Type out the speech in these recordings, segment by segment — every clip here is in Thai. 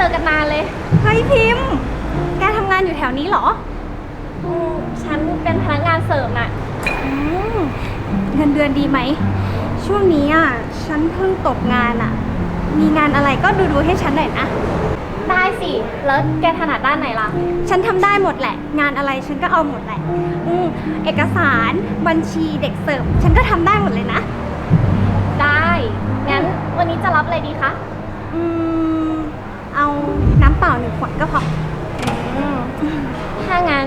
จอกันนานเลย เฮ้ยพิมพ์ แกทำงานอยู่แถวนี้เหรออืมฉันเป็นพนักงานเสิร์ฟน่ะ อืมเงินเดือนดีไหม ช่วงนี้อะ ฉันเพิ่งตกงานอะ มีงานอะไรก็ดูดูๆให้ฉันหน่อยนะ ได้สิ แล้วแกถนัดด้านไหนล่ะ ฉันทำได้หมดแหละ งานอะไรฉันก็เอาหมดแหละ อืมเอกสารบัญชีเด็กเสิร์ฟฉันก็ทำได้หมดเลยนะ ได้ งั้นวันนี้จะรับอะไรดีคะ อืม เอาน้ำเปล่าหนึ่ง ขวดก็พออืมถ้างั้น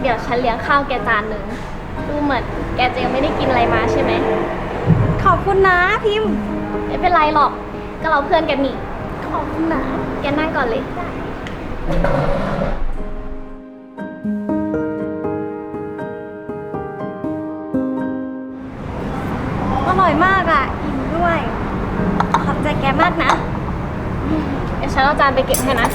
เดี๋ยวฉันเลี้ยงข้าวแกจานหนึ่งดูเหมือนแกจะยังไม่ได้กินอะไรมาใช่ไหม ขอบคุณนะพิมพ์ ไม่เป็นไรหรอก ก็เราเพื่อนกันนี่ ขอบคุณนะ แกนั่งก่อนเลย อร่อยมากอะอิ่มด้วย ขอบใจแกมากนะ เดี๋ยวฉันเอาจานไปเก็บให้นะนะ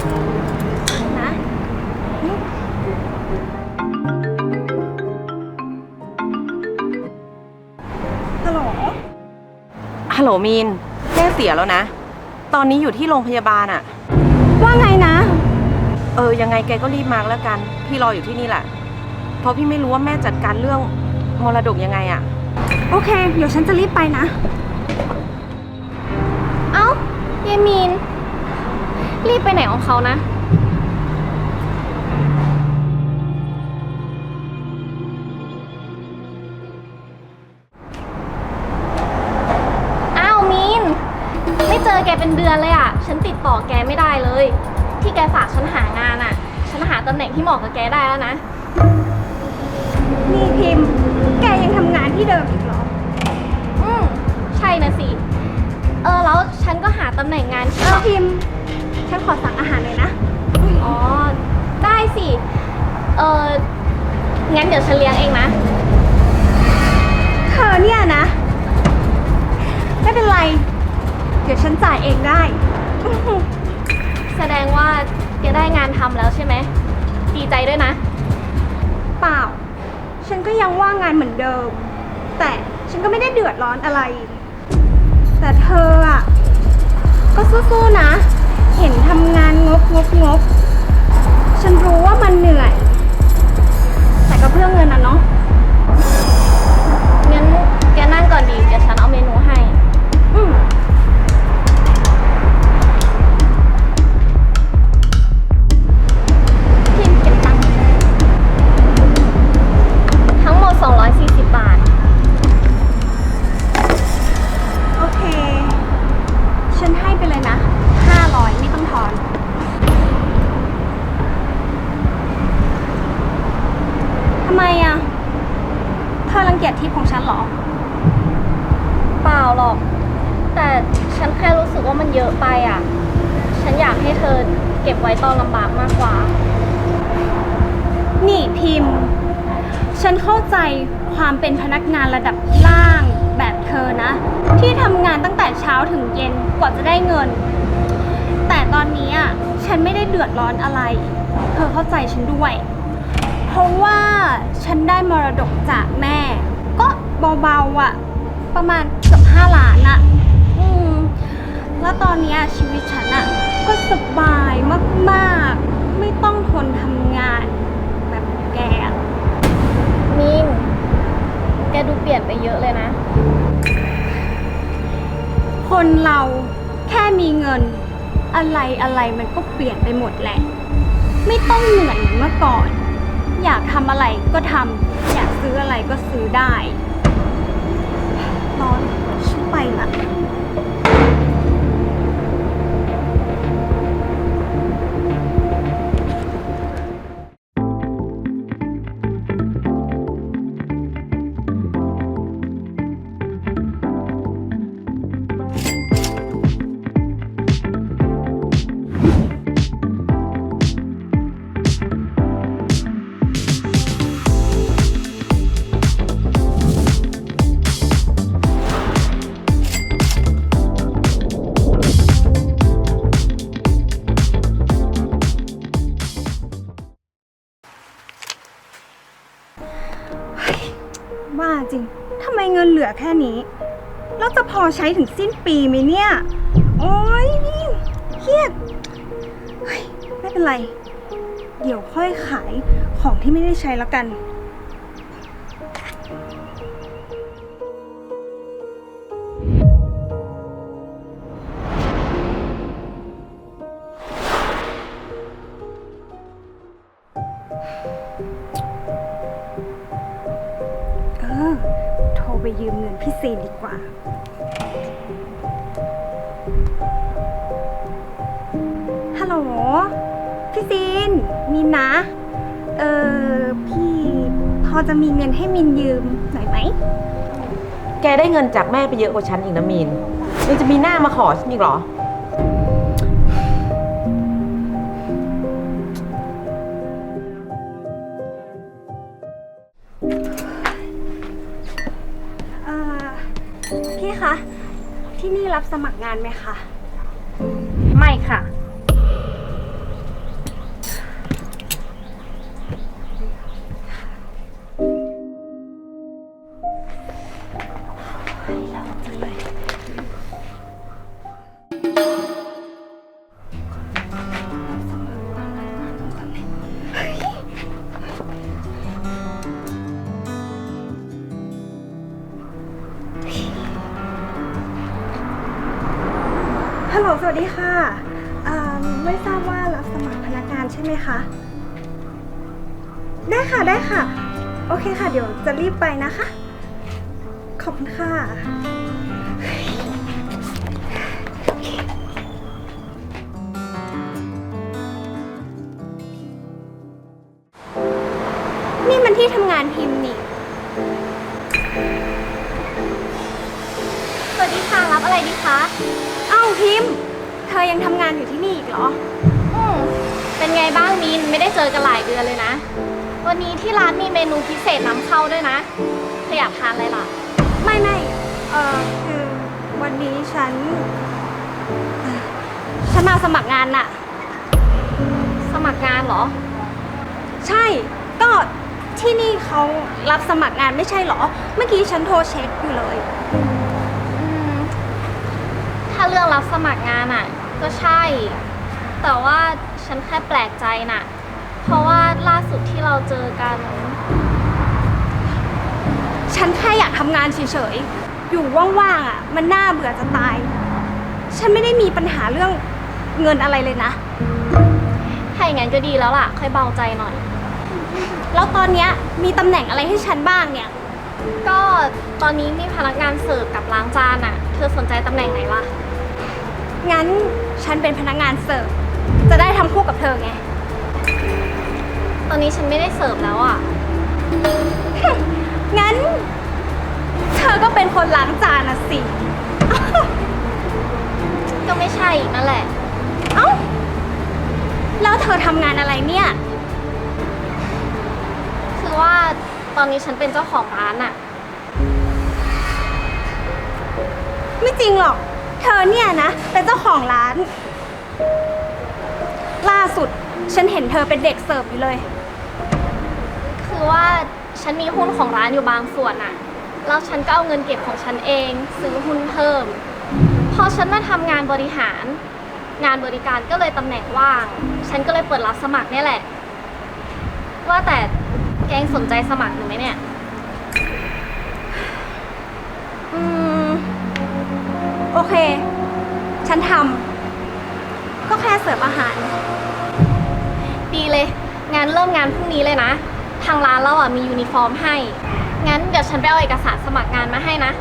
ฮัลโหลมีนแม่เสียแล้วนะ ตอนนี้อยู่ที่โรงพยาบาลอะว่าไงนะ เออ ยังไงแกก็รีบมาแล้วกัน พี่รออยู่ที่นี่แหละ เพราะพี่ไม่รู้ว่าแม่จัดการเรื่องมรดกยังไงอะโอเค เดี๋ยวฉันจะรีบไปนะ เอ้าเยมีน รีบไปไหนของเขานะ เจอแกเป็นเดือนเลยอะฉันติดต่อแกไม่ได้เลย ที่แกฝากฉันหางานอะฉันหาตำแหน่งที่เหมาะกับแกได้แล้วนะ นี่พิมพ์ แกยังทำงานที่เดิมอีกเหรอ อืมใช่นะสิ เออแล้วฉันก็หาตำแหน่งงานที่เออพิมพ์ ฉันขอสั่งอาหารหน่อยนะ อ๋อ ได้สิ เอองั้นเดี๋ยวฉันเลี้ยงเองนะ เธอเนี่ยนะ ไม่เป็นไร เดี๋ยวฉันจ่ายเองได้ แสดงว่าแกได้งานทำแล้วใช่ไหม ดีใจด้วยนะ เปล่า ฉันก็ยังว่างงานเหมือนเดิม แต่ฉันก็ไม่ได้เดือดร้อนอะไร แต่เธออะ ก็สู้ๆนะ เห็นทำงานงกงกงกฉันรู้ว่ามันเหนื่อย แต่ก็เพื่อเงินนะเนาะงั้นแกนั่งก่อนดีเดี๋ นี่พิมพ์ ฉันเข้าใจความเป็นพนักงานระดับล่างแบบเธอนะ ที่ทำงานตั้งแต่เช้าถึงเย็นกว่าจะได้เงิน แต่ตอนนี้อะฉันไม่ได้เดือดร้อนอะไร เธอเข้าใจฉันด้วย เพราะว่าฉันได้มรดกจากแม่ ก็เบาๆอะ ประมาณเกือบห้าล้านอะ อืม แล้วตอนนี้ชีวิตฉันอะ ก็สบายมากๆ ไม่ต้องทนทำงาน แบบแกอะมินแกดูเปลี่ยนไปเยอะเลยนะ คนเราแค่มีเงิน อะไรอะไรมันก็เปลี่ยนไปหมดแหละ ไม่ต้องเหนื่อยเหมือนเมื่อก่อน อยากทำอะไรก็ทำอยากซื้ออะไรก็ซื้อได้ ร้อนฉันไปละ ว่าจริงทำไมเงินเหลือแค่นี้ แล้วจะพอใช้ถึงสิ้นปีไหมเนี่ย โอ๊ยเครียดเป็นไร เดี๋ยวค่อยขายของที่ไม่ได้ใช้แล้วกัน พี่ซีนมินนะ เออพี่พอจะมีเงินให้มินยืมหน่อยไหม แกได้เงินจากแม่ไปเยอะกว่าฉันอีกนะมีนยังจะมีหน้ามาขอฉันอีกเหรอ เออพี่คะ ที่นี่รับสมัครงานไหมคะ สวัสดีค่ะอ่าไม่ทราบว่ารับสมัครพนักงานใช่ไหมคะ ได้ค่ะได้ค่ะ โอเคค่ะ เดี๋ยวจะรีบไปนะคะ ขอบคุณค่ะ นี่มันที่ทำงานพิมพ์นี่ ยังทำงานอยู่ที่นี่อีกเหรอ อืมเป็นไงบ้างมินไม่ได้เจอกันหลายเดือนเลยนะ วันนี้ที่ร้านมีเมนูพิเศษนำเข้าด้วยนะเธออยากทานอะไรล่ะ ไม่ไม่เออคือวันนี้ฉันเอ่อฉันมาสมัครงานน่ะ สมัครงานเหรอ ใช่ ก็ที่นี่เขารับสมัครงานไม่ใช่เหรอ เมื่อกี้ฉันโทรเช็คอยู่เลย อืม ถ้าเรื่องรับสมัครงานอะ ก็ใช่ แต่ว่าฉันแค่แปลกใจน่ะ เพราะว่าล่าสุดที่เราเจอกัน ฉันแค่อยากทำงานเฉยๆ อยู่ว่างๆอะ มันน่าเบื่อจะตาย ฉันไม่ได้มีปัญหาเรื่องเงินอะไรเลยนะ ถ้าอย่างนั้นก็ดีแล้วล่ะ ค่อยเบาใจหน่อย แล้วตอนเนี้ยมีตำแหน่งอะไรให้ฉันบ้างเนี่ย ก็ตอนนี้มีพนักงานเสิร์ฟกับล้างจานอะ เธอสนใจตำแหน่งไหนล่ะ งั้นฉันเป็นพนักงานเสิร์ฟ จะได้ทำคู่กับเธอไง ตอนนี้ฉันไม่ได้เสิร์ฟแล้วอะ งั้น เธอก็เป็นคนล้างจานน่ะสิ ก็ไม่ใช่อีกนั่นแหละ เอ้า แล้วเธอทำงานอะไรเนี่ย คือว่าตอนนี้ฉันเป็นเจ้าของร้านอะ ไม่จริงหรอก เธอเนี่ยนะ เป็นเจ้าของร้าน ล่าสุด ฉันเห็นเธอเป็นเด็กเสิร์ฟอยู่เลย คือว่าฉันมีหุ้นของร้านอยู่บางส่วนอะแล้วฉันก็เอาเงินเก็บของฉันเอง ซื้อหุ้นเพิ่ม พอฉันมาทำงานบริหาร งานบริการก็เลยตำแหน่งว่าง ฉันก็เลยเปิดรับสมัครเนี่ยแหละ ว่าแต่แกงสนใจสมัครหรือไหมเนี่ย เค ฉันทำก็แค่เสิร์ฟอาหาร ดีเลย งานเริ่มงานพรุ่งนี้เลยนะ ทางร้านเราอะมียูนิฟอร์มให้ งั้นเดี๋ยวฉันไปเอาเอกสารสมัครงานมาให้นะ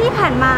นี่ผ่านมา